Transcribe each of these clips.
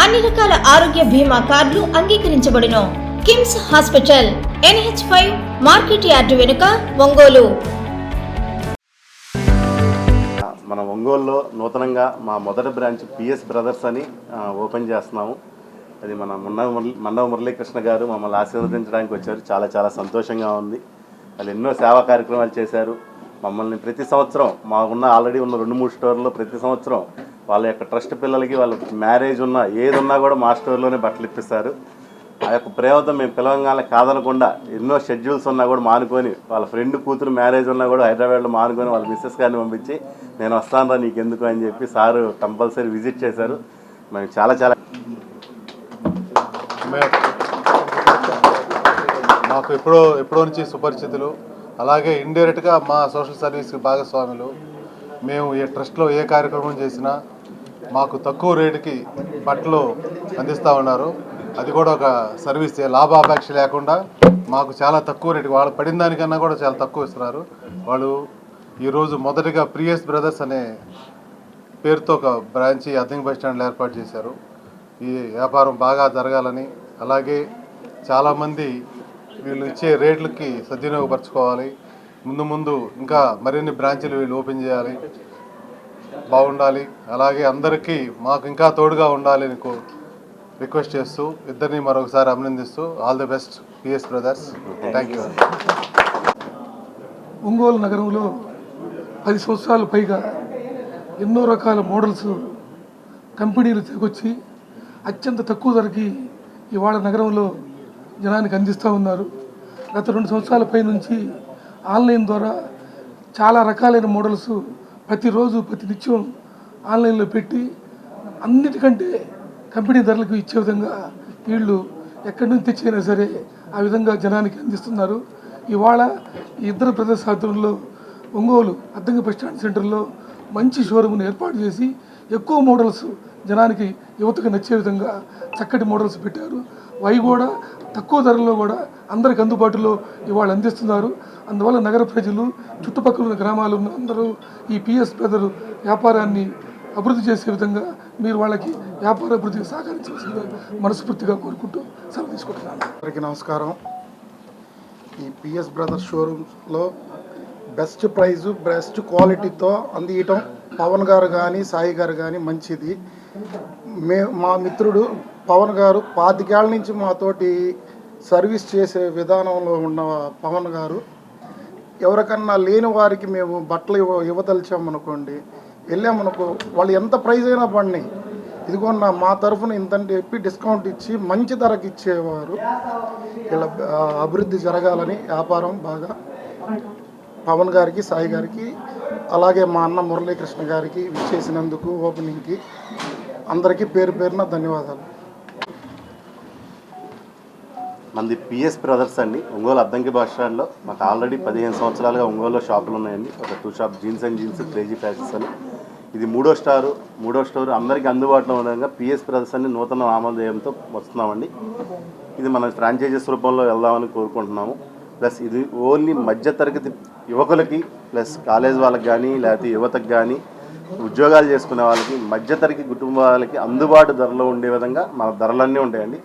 అన్ని రకాల ఆరోగ్య బీమా కార్డులు అంగీకరించబడును. KIMS hospital NH five market yard వెనుక ఒంగోలు. మన ఒంగోలులో నూతనంగా మా మొదటి బ్రాంచ్ పిఎస్ బ్రదర్స్ అని ఓపెన్ చేస్తున్నాము. అది మన మున్న మురళీ మండవ మురళీకృష్ణ గారు మమ్మల్ని ఆశీర్వదించడానికి వచ్చారు. చాలా చాలా సంతోషంగా ఉంది. వాళ్ళు ఎన్నో సేవా కార్యక్రమాలు చేశారు. మమ్మల్ని ప్రతి సంవత్సరం మాకున్న ఆల్రెడీ ఉన్న రెండు మూడు స్టోర్లో ప్రతి సంవత్సరం వాళ్ళ యొక్క ట్రస్ట్ పిల్లలకి వాళ్ళ మ్యారేజ్ ఉన్నా ఏది ఉన్నా కూడా మా స్టోర్లోనే బట్టలు ఇప్పిస్తారు. ఆ యొక్క ప్రేమతో మేము పిలవంగానే కాదనకుండా ఎన్నో షెడ్యూల్స్ ఉన్నా కూడా మానుకొని వాళ్ళ ఫ్రెండ్ కూతురు మ్యారేజ్ ఉన్నా కూడా హైదరాబాద్లో మానుకొని వాళ్ళ మిస్సెస్ గారిని పంపించి నేను వస్తాను రా నీకు ఎందుకు అని చెప్పి సారు కంపల్సరీ విజిట్ చేశారు. మేము చాలా చాలా మాకు ఎప్పుడో ఎప్పుడో నుంచి సుపరిచితులు. అలాగే ఇండైరెక్ట్గా మా సోషల్ సర్వీస్ భాగస్వాములు. మేము ఏ ట్రస్ట్లో ఏ కార్యక్రమం చేసినా మాకు తక్కువ రేటుకి బట్టలు అందిస్తూ ఉన్నారు. అది కూడా ఒక సర్వీస్ లాభాపేక్ష లేకుండా మాకు చాలా తక్కువ రేటుకి వాళ్ళు పడిన దానికన్నా కూడా చాలా తక్కువ ఇస్తున్నారు. వాళ్ళు ఈరోజు మొదటిగా ప్రియస్ బ్రదర్స్ అనే పేరుతో ఒక బ్రాంచి అద్దెంకి బస్ స్టాండ్లో ఏర్పాటు చేశారు. ఈ వ్యాపారం బాగా జరగాలని అలాగే చాలామంది వీళ్ళు ఇచ్చే రేట్లకి సద్వినియోగపరచుకోవాలి. ముందు ముందు ఇంకా మరిన్ని బ్రాంచీలు వీళ్ళు ఓపెన్ చేయాలి. బాగుండాలి. అలాగే అందరికీ మాకు ఇంకా తోడుగా ఉండాలని కో రిక్వెస్ట్ చేస్తూ ఇద్దరిని మరొకసారి అభినందిస్తూ all the best PS brothers. Thank you Ongole నగరంలో పది సంవత్సరాల పైగా ఎన్నో రకాల మోడల్స్ కంపెనీలు తీసుకొచ్చి అత్యంత తక్కువ ధరకి ఇవాళ నగరంలో జనానికి అందిస్తూ ఉన్నారు. గత రెండు సంవత్సరాల పై నుంచి ఆన్లైన్ ద్వారా చాలా రకాలైన మోడల్స్ ప్రతిరోజు ప్రతి నిత్యం ఆన్లైన్లో పెట్టి అన్నిటికంటే కంపెనీ ధరలకు ఇచ్చే విధంగా వీళ్ళు ఎక్కడి నుంచి తెచ్చైనా సరే ఆ విధంగా జనానికి అందిస్తున్నారు. ఇవాళ ఈ ఇద్దరు ప్రదేశ ఒంగోలు అద్దంకి బస్ స్టాండ్ సెంటర్లో మంచి షోరూమ్ని ఏర్పాటు చేసి ఎక్కువ మోడల్స్ జనానికి యువతకు నచ్చే విధంగా చక్కటి మోడల్స్ పెట్టారు. అవి కూడా తక్కువ ధరల్లో కూడా అందరికి అందుబాటులో ఇవాళ అందిస్తున్నారు. అందువల్ల నగర ప్రజలు చుట్టుపక్కల ఉన్న గ్రామాలు ఉన్న అందరూ ఈ పిఎస్ బ్రదర్ వ్యాపారాన్ని అభివృద్ధి చేసే విధంగా మీరు వాళ్ళకి వ్యాపార అభివృద్ధికి సహకరించవలసిందిగా మనస్ఫూర్తిగా కోరుకుంటూ సెలవు తీసుకుంటున్నాను. అందరికీ నమస్కారం. ఈ పిఎస్ బ్రదర్స్ షోరూమ్లో బెస్ట్ ప్రైజు బెస్ట్ క్వాలిటీతో అందియటం పవన్ గారు కానీ సాయి గారు కానీ మంచిది. మే మా మిత్రుడు పవన్ గారు పాతికేళ్ళ నుంచి మాతోటి సర్వీస్ చేసే విధానంలో ఉన్న పవన్ గారు ఎవరికన్నా లేని వారికి మేము బట్టలు ఇవ్వ ఇవ్వదలిచామనుకోండి వెళ్ళామనుకో వాళ్ళు ఎంత ప్రైజ్ అయినా పడినాయి. ఇదిగో నా మా తరఫున ఇంతంటే చెప్పి డిస్కౌంట్ ఇచ్చి మంచి ధరకి ఇచ్చేవారు. ఇలా అభివృద్ధి జరగాలని వ్యాపారం బాగా పవన్ గారికి సాయి గారికి అలాగే మా అన్న మురళీకృష్ణ గారికి విచ్చేసినందుకు ఓపెనింగ్కి అందరికీ పేరు పేరున ధన్యవాదాలు. మంది పిఎస్ బ్రదర్స్ అండి. ఒంగోలు అద్దంకి బస్ స్టాండ్లో మాకు ఆల్రెడీ పదిహేను సంవత్సరాలుగా ఒంగోలులో షాపులు ఉన్నాయండి. ఒక two shop jeans and jeans crazy fashions అని. ఇది మూడో స్టారు. మూడో స్టోర్ అందరికీ అందుబాటులో ఉండగా పిఎస్ బ్రదర్స్ అని నూతన నామధేయంతో వస్తున్నామండి. ఇది మన ఫ్రాంచైజీస్ రూపంలో వెళ్దామని కోరుకుంటున్నాము. ప్లస్ ఇది ఓన్లీ మధ్యతరగతి యువకులకి ప్లస్ కాలేజ్ వాళ్ళకి కానీ లేకపోతే యువతకు కానీ ఉద్యోగాలు చేసుకునే వాళ్ళకి మధ్యతరగతి కుటుంబాలకి అందుబాటు ధరలో ఉండే విధంగా మన ధరలన్నీ ఉంటాయండి.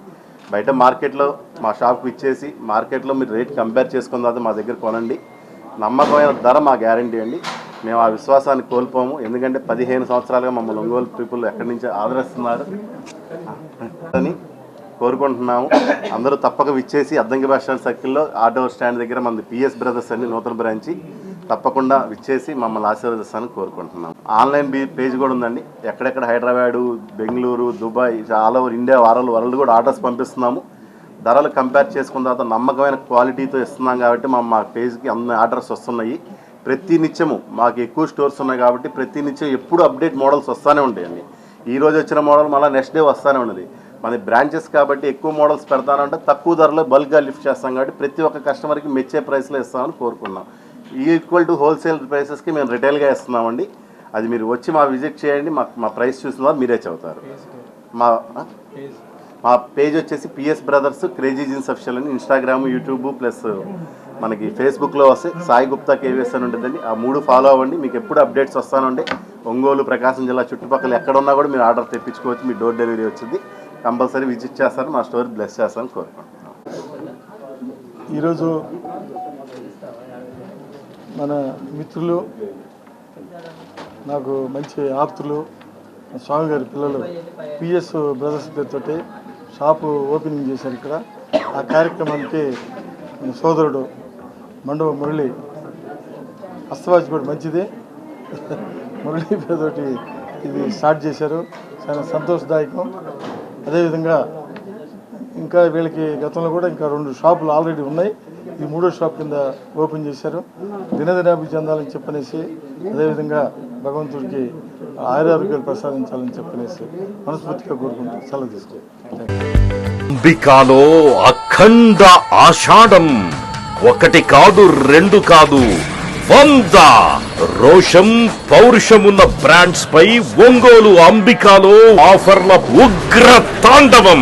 బయట మార్కెట్లో మా షాప్కి ఇచ్చేసి మార్కెట్లో మీరు రేట్ కంపేర్ చేసుకున్న తర్వాత మా దగ్గర కొనండి. నమ్మకమైన ధర మా గ్యారంటీ అండి. మేము ఆ విశ్వాసాన్ని కోల్పోము. ఎందుకంటే పదిహేను సంవత్సరాలుగా మమ్మల్ని ఒంగోలు పీపుల్ ఎక్కడి నుంచి ఆదరిస్తున్నారు. అని కోరుకుంటున్నాము. అందరూ తప్పక విచ్చేసి అద్దంకి బస్ స్టాండ్ సర్కిల్లో ఆటో స్టాండ్ దగ్గర మనది పిఎస్ బ్రదర్స్ అని నూతన బ్రాంచి. తప్పకుండా విచ్చేసి మమ్మల్ని ఆశీర్వదిస్తానని కోరుకుంటున్నాం. ఆన్లైన్ పేజ్ కూడా ఉందండి. ఎక్కడెక్కడ Hyderabad Bengaluru Dubai all over India world world కూడా ఆర్డర్స్ పంపిస్తున్నాము. ధరలు కంపేర్ చేసుకున్న తర్వాత నమ్మకమైన క్వాలిటీతో ఇస్తున్నాం కాబట్టి మా మా పేజ్కి అన్ని ఆర్డర్స్ వస్తున్నాయి. ప్రతి నిత్యము మాకు ఎక్కువ స్టోర్స్ ఉన్నాయి కాబట్టి ప్రతి నిత్యం ఎప్పుడు అప్డేట్ మోడల్స్ వస్తూనే ఉంటాయండి. ఈ రోజు వచ్చిన మోడల్ మళ్ళీ నెక్స్ట్ డే వస్తూనే ఉన్నది. మన బ్రాంచెస్ కాబట్టి ఎక్కువ మోడల్స్ పెడతానంటే తక్కువ ధరలో బల్క్గా లిఫ్ట్ చేస్తాం కాబట్టి ప్రతి ఒక్క కస్టమర్కి మెచ్చే ప్రైస్లో ఇస్తామని కోరుకున్నాం. ఈక్వల్ టు హోల్సేల్ ప్రైసెస్కి మేము రిటైల్గా ఇస్తున్నామండి అది మీరు వచ్చి మా విజిట్ చేయండి. మా మా ప్రైస్ చూసిన వారు మీరే చదువుతారు మా మా పేజ్ వచ్చేసి PS brothers crazy jeans official అని ఇన్స్టాగ్రామ్ యూట్యూబ్ ప్లస్ మనకి ఫేస్బుక్లో వస్తే సాయి గుప్తా కేవీఎస్ అని ఉంటుందండి. ఆ మూడు ఫాలో అవ్వండి. మీకు ఎప్పుడు అప్డేట్స్ వస్తానండి. ఒంగోలు ప్రకాశం జిల్లా చుట్టుపక్కల ఎక్కడ ఉన్నా కూడా మీరు ఆర్డర్ తెప్పించుకోవచ్చు. మీ డోర్ డెలివరీ వచ్చింది. కంపల్సరీ విజిట్ చేస్తారు. మా స్టోర్ బ్లెస్ చేస్తారని కోరుకుంటున్నాను ఈరోజు మన మిత్రులు నాకు మంచి ఆప్తులు స్వామి గారి పిల్లలు పిఎస్ బ్రదర్స్ పేరుతోటి షాపు ఓపెనింగ్ చేశారు ఇక్కడ. ఆ కార్యక్రమానికి సోదరుడు మండవ మురళి అస్తవాజ్ కూడా మంచిదే. మురళి పేరుతోటి ఇది స్టార్ట్ చేశారు. చాలా సంతోషదాయకం. అదేవిధంగా ఇంకా వీళ్ళకి గతంలో కూడా ఇంకా రెండు షాపులు ఆల్రెడీ ఉన్నాయి. ఈ మూడో షాప్ కింద ఓపెన్ చేశారు. దినదినాభివృద్ధి చెందాలని చెప్పనేసి అదేవిధంగా భగవంతుడికి ఆయురారోగ్యాలు ప్రసాదించాలని చెప్పనేసి మనస్ఫూర్తిగా కోరుకుంటూ సెలవు తీసుకుంటాం. అంబికాలో అఖండ ఆషాఢం ఒకటి కాదు రెండు కాదు వంద రోషం పౌరుషమున్న బ్రాండ్స్ పై ఒంగోలు అంబికాలో ఆఫర్ల ఉగ్ర తాండవం.